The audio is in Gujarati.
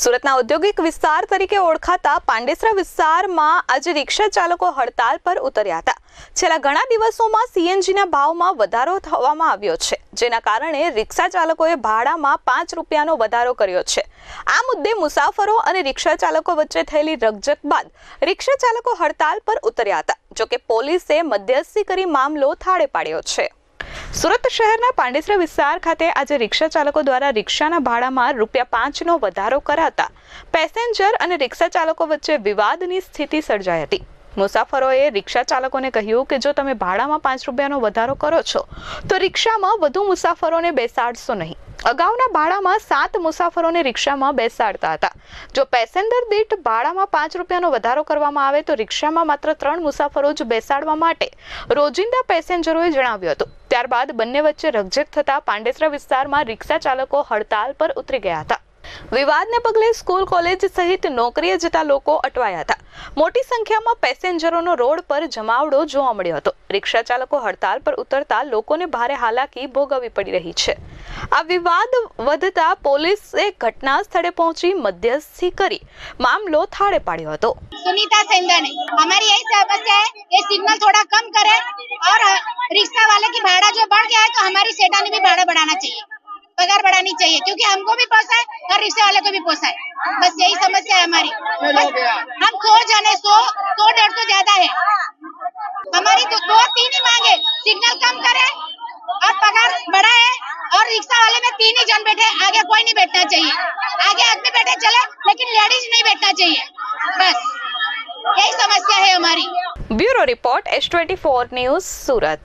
સુરતના ઔદ્યોગિક વિસ્તાર તરીકે ઓળખાતા પાંડેસરા વિસ્તારમાં આજે રિક્ષા ચાલકો હડતાલ પર ઉતર્યા હતા. છેલ્લા ઘણા દિવસોમાં સીએનજીના ભાવમાં વધારો થવામાં આવ્યો છે, જેના કારણે રિક્ષા ચાલકોએ ભાડામાં પાંચ રૂપિયાનો વધારો કર્યો છે. આ મુદ્દે મુસાફરો અને રિક્ષા ચાલકો વચ્ચે થયેલી રકઝક બાદ રિક્ષા ચાલકો હડતાલ પર ઉતર્યા હતા, જોકે પોલીસે મધ્યસ્થી કરી મામલો થાળે પાડ્યો છે. સુરત શહેરના પાંડેસરા વિસ્તાર ખાતે આજે રિક્ષા ચાલકો દ્વારા રિક્ષાના ભાડામાં રૂપિયા પાંચનો વધારો કરાતા પેસેન્જર અને રિક્ષા ચાલકો વચ્ચે વિવાદની સ્થિતિ સર્જાઈ હતી. મુસાફરોએ રિક્ષા ચાલકોને કહ્યું કે જો તમે ભાડામાં પાંચ રૂપિયાનો વધારો કરો છો, તો રિક્ષામાં વધુ મુસાફરોને બેસાડશો નહીં. અગાઉના ભાડામાં સાત મુસાફરોને રિક્ષામાં બેસાડતા હતા. જો પેસેન્જર દીઠ ભાડામાં પાંચ રૂપિયાનો વધારો કરવામાં આવે, તો રિક્ષામાં માત્ર ત્રણ મુસાફરો જ બેસાડવા માટે રોજિંદા પેસેન્જરોએ જણાવ્યું હતું. ત્યારબાદ બંને વચ્ચે રકઝક થતા પાંડેસરા વિસ્તારમાં રિક્ષા ચાલકો હડતાલ પર ઉતરી ગયા હતા. વિવાદને પગલે સ્કૂલ કોલેજ સહિત નોકરીએ જતા લોકો અટવાયા હતા મોટી સંખ્યામાં પેસેન્જરોનો રોડ પર જમાવડો જોવા મળ્યો હતો રિક્ષા ચાલકો હડતાલ પર ઉતરતા લોકોને ભારે હાલાકી ભોગવવી પડી રહી છે આ વિવાદ વધતા પોલીસે ઘટના સ્થળે પહોંચી મધ્યસ્થી કરી મામલો થાળે પાડ્યો હતો सुनीता सेंदन है हमारी यही समस्या है ये सिग्नल थोड़ा कम करे और अ, रिक्शा वाले की भाड़ा जो बढ़ गया है तो हमारी सेटा ने भी भाड़ा बढ़ाना चाहिए पगार बढ़ानी चाहिए क्योंकि हमको भी पोसाए और रिक्शा वाले को भी पोसा है। बस यही समस्या है हमारी। हम सो जाने सो सो डेढ़ सौ तो ज़्यादा है। हमारी तो दो तीन ही मांगे। सिग्नल कम करे और पगार बढ़ाए और रिक्शा वाले में तीन ही जन बैठे। आगे कोई नहीं बैठना चाहिए। आगे आदमी बैठे चले लेकिन लेडीज़ नहीं बैठना चाहिए। बस यही समस्या है हमारी। Bureau report S twenty four news Surat.